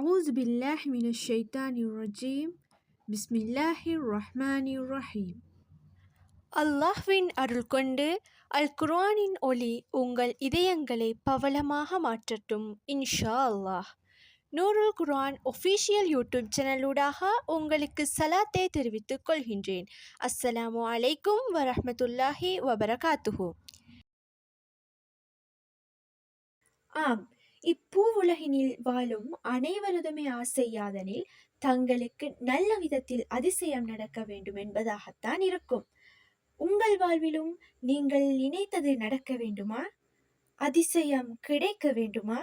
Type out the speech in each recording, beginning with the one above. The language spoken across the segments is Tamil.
أعوذ بالله من الشيطان الرجيم بسم الله الرحمن الرحيم அல்லாஹ்வின் அருள் கொண்டு அல் குர்ஆனின் ஒளி உங்கள் இதயங்களை பவளமாக மாற்றட்டும் இன்ஷா அல்லாஹ் நூருல் குர்ஆன் ஒஃபீஷியல் யூடியூப் சேனலூடாக உங்களுக்கு சலாத்தை தெரிவித்துக் கொள்கின்றேன் அஸ்ஸலாமு அலைக்கும் வரஹ்மத்துல்லாஹி வபரகாத்துஹு ஆம் இப்பூ உலகினில் வாழும் அனைவரதுமே ஆசை யாதனில் தங்களுக்கு நல்ல விதத்தில் அதிசயம் நடக்க வேண்டும் என்பதாகத்தான் இருக்கும். உங்கள் வாழ்விலும் நீங்கள் நினைத்தது நடக்க வேண்டுமா? அதிசயம் கிடைக்க வேண்டுமா?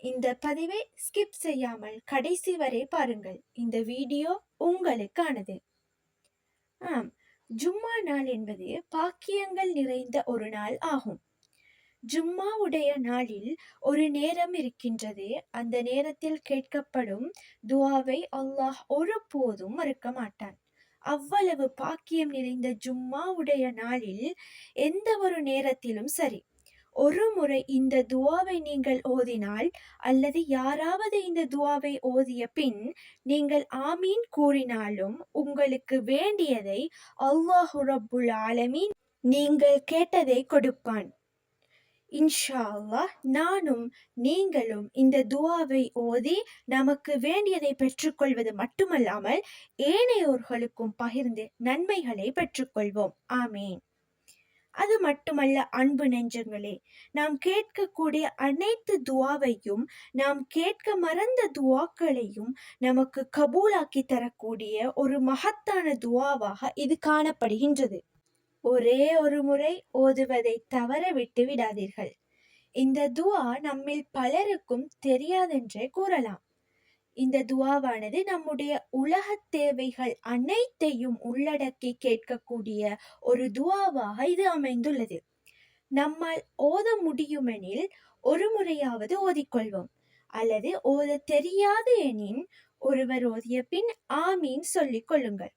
இந்த பதிவை ஸ்கிப் செய்யாமல் கடைசி வரை பாருங்கள். இந்த வீடியோ உங்களுக்கானது. ஆம் ஜும்மா நாள் என்பது பாக்கியங்கள் நிறைந்த ஒரு நாள் ஆகும். ஜும்மாவுடைய நாளில் ஒரு நேரம் இருக்கின்றது. அந்த நேரத்தில் கேட்கப்படும் துவாவை அல்லாஹ் ஒருபோதும் மறுக்க மாட்டான். அவ்வளவு பாக்கியம் நிறைந்த ஜும்மாவுடைய நாளில் எந்த ஒரு நேரத்திலும் சரி. ஒரு முறை இந்த துவாவை நீங்கள் ஓதினால் அல்லது யாராவது இந்த துவாவை ஓதிய பின் நீங்கள் ஆமீன் கூறினாலும் உங்களுக்கு வேண்டியதை அல்லாஹு ரப்புல் ஆலமீன் நீங்கள் கேட்டதை கொடுப்பான். இன்ஷா அல்லாஹ் நானும் நீங்களும் இந்த துவாவை ஓதி நமக்கு வேண்டியதை பெற்றுக்கொள்வது மட்டுமல்லாமல் ஏனையோர்களுக்கும் பகிர்ந்து நன்மைகளை பெற்றுக்கொள்வோம். ஆமீன். அது மட்டுமல்ல அன்பு நெஞ்சங்களே நாம் கேட்கக்கூடிய அனைத்து துவாவையும் நாம் கேட்க மறந்த துவாக்களையும் நமக்கு கபூலாக்கி தரக்கூடிய ஒரு மகத்தான துவாவாக இது காணப்படுகின்றது. ஒரே ஒரு முறை ஓதுவதை தவற விட்டு விடாதீர்கள். இந்த துவா நம்மில் பலருக்கும் தெரியாதென்றே கூறலாம். இந்த துவாவானது நம்முடைய உலக தேவைகள் அனைத்தையும் உள்ளடக்கி கேட்கக்கூடிய ஒரு துவாவாக இது அமைந்துள்ளது. நம்மால் ஓத முடியுமெனில் ஒரு முறையாவது ஓதிக்கொள்வோம். அல்லது ஓத தெரியாது எனின் ஒருவர் ஓதிய பின் ஆமீன் சொல்லிக் கொள்ளுங்கள்.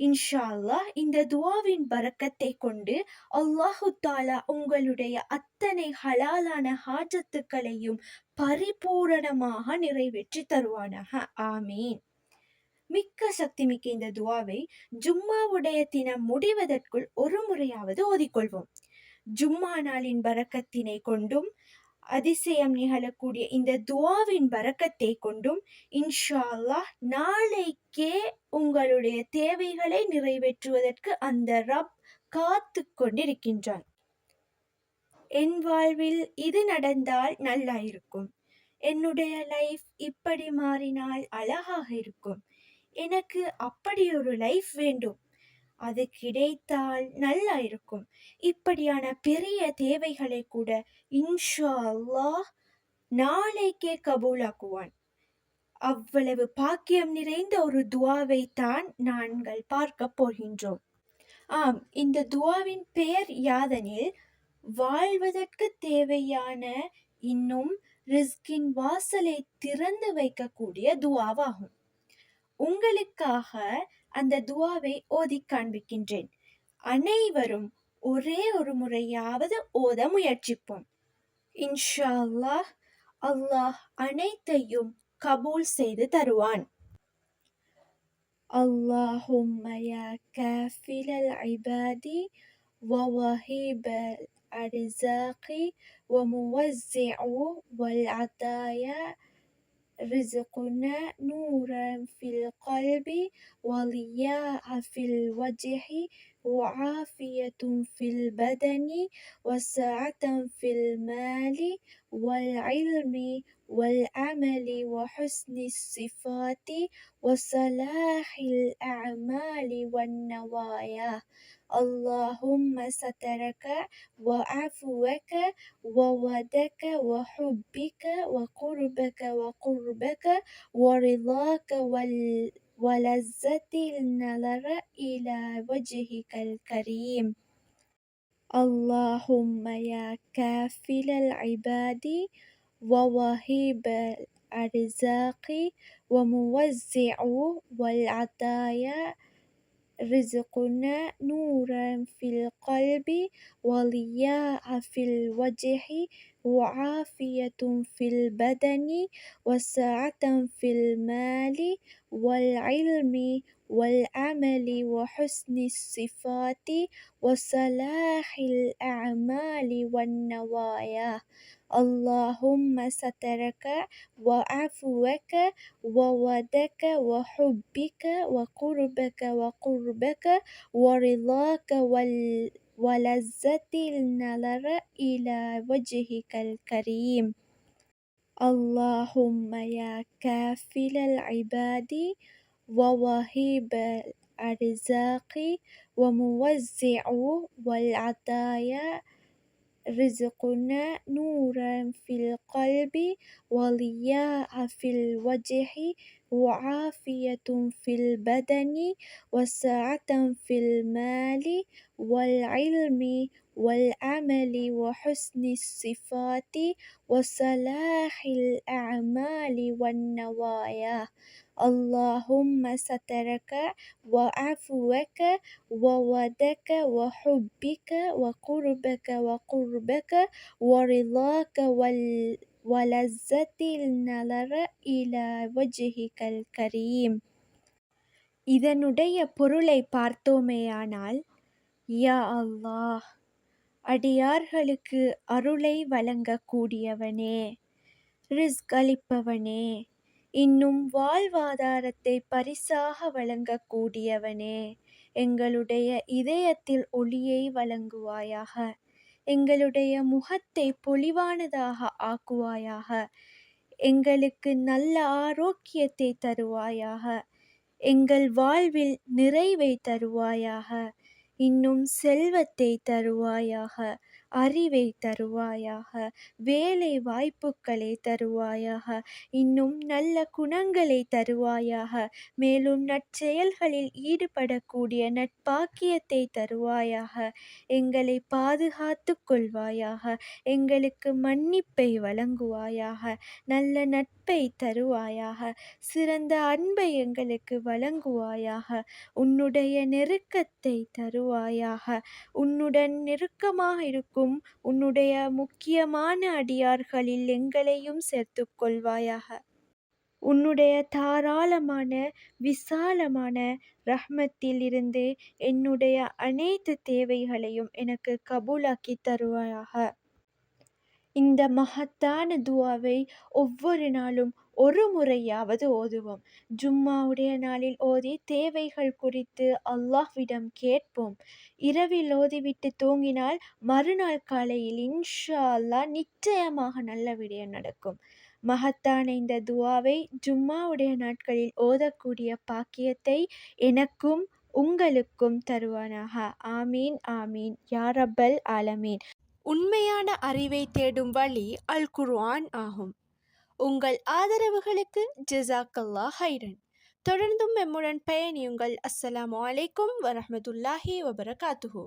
இன்ஷா அல்லாஹ் இந்த துவாவின் பறக்கத்தை கொண்டு அல்லாஹு தாலா உங்களுடைய அத்தனை ஹலாலான ஹாஜத்துக்களையும் பரிபூரணமாக நிறைவேற்றி தருவானாக. ஆமீன். மிக்க சக்தி மிக்க இந்த துவாவை ஜும்மாவுடைய தினம் முடிவதற்குள் ஒரு முறையாவது ஓதிக்கொள்வோம். ஜும்மா நாளின் பறக்கத்தினை கொண்டும் அதிசயம் நிகழக்கூடிய இந்த துவாவின் பறக்கத்தை கொண்டும் இன்ஷா அல்லாஹ் நாளைக்கே உங்களுடைய தேவைகளை நிறைவேற்றுவதற்கு அந்த ரப் காத்து கொண்டிருக்கின்றான் என் வாழ்வில் இது நடந்தால் நல்லா இருக்கும். என்னுடைய லைஃப் இப்படி மாறினால் அழகாக இருக்கும். எனக்கு அப்படி ஒரு லைஃப் வேண்டும். அது கிடைத்தால் நல்லா இருக்கும். இப்படியான பெரிய தேவைகளை கூட இன்ஷா அல்லாஹ் நாளைக்கே கபூலாக்குவான். அவ்வளவு பாக்கியம் நிறைந்த ஒரு துவாவை தான் நாங்கள் பார்க்க போகின்றோம். ஆம் இந்த துவாவின் பெயர் யாதனில் வாழ்வதற்கு தேவையான இன்னும் ரிஸ்கின் வாசலை திறந்து வைக்கக்கூடிய துவாவாகும். உங்களுக்காக அந்த துவாவை ஓதி காண்பிக்கின்றேன் அனைவரும் ஒரே ஒரு முறையாவது ஓத முயற்சிப்போம் இன்ஷா அல்லாஹ் அல்லாஹ் அனைத்தையும் கபூல் செய்து தருவான் اللهم يا كافل العباد ووهيب الأرزاق وموزع والعطايا رزقنا نورا في القلب ولياء في الوجه. وعافية في البدن وسعة في المال والعلم والعمل وحسن الصفات وصلاح الأعمال والنوايا. اللهم سترك وعفوك وودك وحبك وقربك وقربك ورضاك ولذة النظر إلى وجهك الكريم اللهم يا كافل العباد ووهيب الأرزاق وموزع والعطايا رزقنا نورا في القلب ولياء في الوجه وعافية في البدن وسعة في المال والعلم والعمل وحسن الصفات وصلاح الأعمال والنوايا. اللهم سترك وعفوك وودك وحبك وقربك وقربك ورضاك وال- ولذة النظر إلى وجهك الكريم. اللهم يا كافل العباد ووهيب الأرزاق وموزع والعطايا رزقنا نورا في القلب وضياء في الوجه وعافية في البدن وسعة في المال والعلم والعمل وحسن الصفات وصلاح الأعمال والنوايا اللهم سترك وعفوك وودك وحبك وقربك وقربك ورضاك وال- ولذة النظر إلى وجهك الكريم இதனுடைய பொருளை பார்த்தோமேயானால் யா அல்லாஹ் அடியார்களுக்கு அருளை வழங்கக்கூடியவனே ரிஸ்க் அளிப்பவனே இன்னும் வாழ்வாதாரத்தை பரிசாக வழங்கக்கூடியவனே எங்களுடைய இதயத்தில் ஒளியை வழங்குவாயாக எங்களுடைய முகத்தை பொலிவானதாக ஆக்குவாயாக எங்களுக்கு நல்ல ஆரோக்கியத்தை தருவாயாக எங்கள் வாழ்வில் நிறைவை தருவாயாக இன்னும் செல்வத்தை தருவாயாக. அறிவை தருவாயாக வேலை வாய்ப்புகளை தருவாயாக இன்னும் நல்ல குணங்களை தருவாயாக மேலும் நற்செயல்களில் ஈடுபடக்கூடிய நட்பாக்கியத்தை தருவாயாக எங்களை பாதுகாத்து கொள்வாயாக எங்களுக்கு மன்னிப்பை வழங்குவாயாக நல்ல நட்பை தருவாயாக சிறந்த அன்பை எங்களுக்கு வழங்குவாயாக உன்னுடைய நெருக்கத்தை தருவாயாக உன்னுடன் நெருக்கமாக இருக்கும் உன்னுடைய முக்கியமான அடியார்களில் எங்களையும் சேர்த்துக் கொள்வாயாக. உன்னுடைய தாராளமான விசாலமான ரஹ்மத்தில் இருந்து என்னுடைய அனைத்து தேவைகளையும் எனக்கு கபூலாக்கி தருவாயாக. இந்த மகத்தான துவாவை ஒவ்வொரு நாளும் ஒரு முறையாவது ஓதுவோம். ஜும்மாவுடைய நாளில் ஓதி தேவைகள் குறித்து அல்லாஹ்விடம் கேட்போம். இரவில் ஓதிவிட்டு தூங்கினால் மறுநாள் காலையில் இன்ஷா அல்லாஹ் நிச்சயமாக நல்ல விடயம் நடக்கும். மகத்தான இந்த துவாவை ஜும்மாவுடைய நாட்களில் ஓதக்கூடிய பாக்கியத்தை எனக்கும் உங்களுக்கும் தருவானாக. ஆமீன் ஆமீன். யாரப்பல் ஆலமீன். உண்மையான அறிவை தேடும் வழி அல் குர்ஆன் ஆகும். உங்கள் ஆதரவுகளுக்கு ஜிசாக்கல்லா ஹைரன். தொடர்ந்தும் எம்முடன் பயணியுங்கள். அஸ்ஸலாமு அலைக்கும் வரமத்துல்லாஹி வபரகாத்துஹூ.